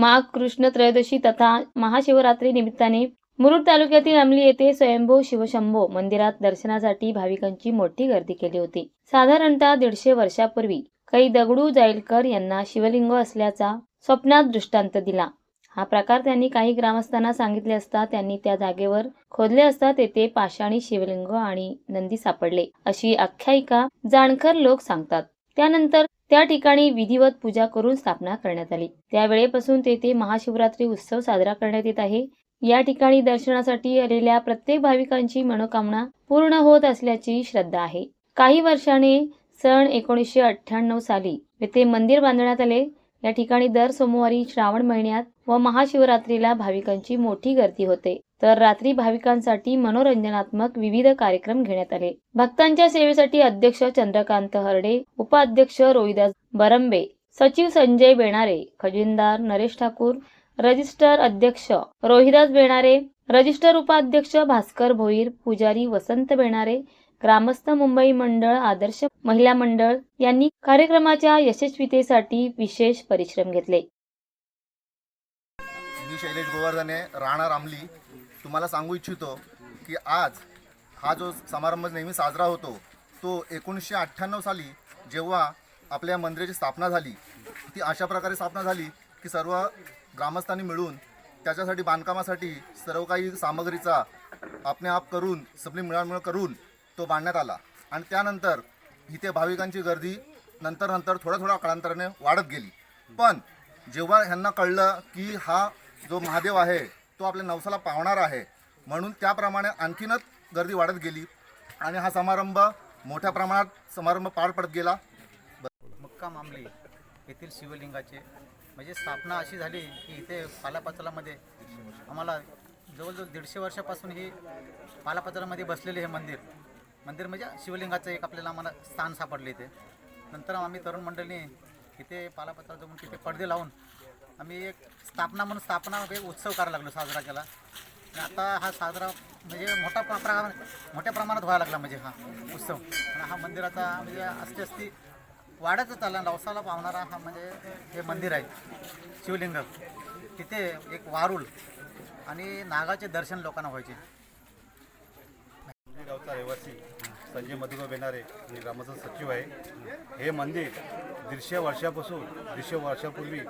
माघ कृष्ण त्रयोदशी तथा महाशिवरात्री निमित्ताने मुरुड तालुक्यातील अमली येथे स्वयंभू शिवशंभो मंदिरात दर्शनासाठी भाविकांची मोठी गर्दी केली होती. साधारणतः दीडशे वर्षापूर्वी काही दगडू जाईलकर यांना शिवलिंग असल्याचा स्वप्नात दृष्टांत दिला. हा प्रकार त्यांनी काही ग्रामस्थांना सांगितले असता त्यांनी त्या जागेवर खोदले असता तेथे पाषाणी शिवलिंग आणि नंदी सापडले अशी आख्यायिका जाणकर लोक सांगतात. त्यानंतर त्या ठिकाणी विधिवत पूजा करून स्थापना करण्यात आली. त्यावेळेपासून तेथे महाशिवरात्री उत्सव साजरा करण्यात येत आहे. या ठिकाणी दर्शनासाठी आलेल्या प्रत्येक भाविकांची मनोकामना पूर्ण होत असल्याची श्रद्धा आहे. काही वर्षाने सन एकोणीसशे अठ्ठ्याण्णव साली येथे मंदिर बांधण्यात आले. या ठिकाणी दर सोमवारी श्रावण महिन्यात व महाशिवरात्रीला भाविकांची मोठी गर्दी होते. तर रात्री भाविकांसाठी मनोरंजनात्मक विविध कार्यक्रम घेण्यात आले. भक्तांच्या सेवेसाठी अध्यक्ष चंद्रकांत हरडे उपाध्यक्ष रोहिदास बरंबे सचिव संजय बेणारे खजिनदार नरेश ठाकूर रजिस्टर अध्यक्ष रोहिदास बेणारे रजिस्टर उपाध्यक्ष भास्कर भोईर पुजारी वसंत बेणारे ग्रामस्थ मुंबई मंडळ आदर्श महिला मंडळ यांनी कार्यक्रमाच्या यशस्वीतेसाठी विशेष परिश्रम घेतले. मी शैलेश गोवर्धने राहणार आमली तुम्हाला सांगू इच्छितो की आज हा जो समारंभ नेहमी साजरा होतो तो एकोणीसशे अठ्ठ्याण्णव साली जेव्हा आपल्या मंदिराची स्थापना झाली ती अशा प्रकारे स्थापना झाली की सर्व ग्रामस्थांनी मिळून त्याच्यासाठी बांधकामासाठी सर्व काही सामग्रीचा आपणेआप करून सगळी मिळामिळ करून तो बांधण्यात आला. आणि त्यानंतर इथे भाविकांची गर्दी नंतर नंतर थोड्या थोड्या काळांतराने वाढत गेली. पण जेव्हा ह्यांना कळलं की हा जो महादेव आहे तो आपल्या नवसाला पावणार आहे. म्हणून त्याप्रमाणे आणखीनच गर्दी वाढत गेली. आणि हा समारंभ मोठ्या प्रमाणात समारंभ पार पडत गेला. मुक्काम आमली येथील शिवलिंगाचे म्हणजे स्थापना अशी झाली की इथे पालापाचलामध्ये आम्हाला जवळजवळ दीडशे वर्षापासून ही पालापाचलामध्ये बसलेले हे मंदिर. मंदिर म्हणजे शिवलिंगाचं एक आपल्याला आम्हाला स्थान सापडले इथे. नंतर आम्ही तरुण मंडळीने इथे पालापाचला जाऊन तिथे पडदे लावून आम्ही एक स्थापना म्हणून स्थापना एक उत्सव करायला लागलो साजरा केला. आणि आता हा साजरा म्हणजे मोठा प्र- प्रमाणात मोठ्या प्रमाणात व्हायला लागला म्हणजे हा उत्सव. आणि हा मंदिराचा म्हणजे अस्ती असती वाढतच चालला नवसाला पावणारा हा म्हणजे हे मंदिर आहे शिवलिंग. तिथे एक वारुल आणि नागाचे दर्शन लोकांना व्हायचे. गावचा रहिवासी संजय मधुकर बेनारे आणि ग्रामस्थ सचिव आहे. हे मंदिर दीडशे वर्षापासून दीडशे वर्षापूर्वी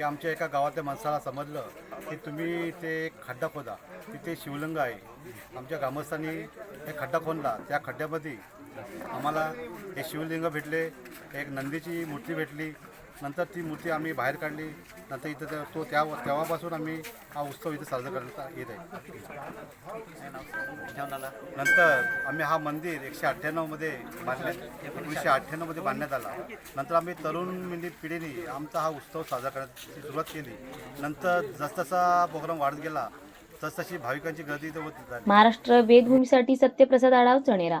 की आमच्या एका गावातल्या माणसाला समजलं की तुम्ही ते एक खड्डा खोदा तिथे शिवलिंग आहे. आमच्या ग्रामस्थांनी हे खड्डा खोदला त्या खड्ड्यामध्ये आम्हाला हे शिवलिंग भेटले एक नंदीची मूर्ती भेटली नंतर ती मूर्ती आम्ही बाहेर काढली. नंतर इथं त्या- तो त्या तेव्हापासून आम्ही हा उत्सव इथे साजरा करण्यात येत आहे. नंतर आम्ही हा मंदिर एकशे अठ्ठ्याण्णवमध्ये बांधले एकोणीसशे अठ्ठ्याण्णवमध्ये बांधण्यात आला. नंतर आम्ही तरुण म्हणजे पिढीने आमचा हा उत्सव साजरा करण्याची सुरुवात केली. नंतर जसजसा प्रोग्राम वाढत गेला तसतशी भाविकांची गर्दी इथे होत महाराष्ट्र वेदभूमीसाठी सत्यप्रसाद आढाव चणेरा.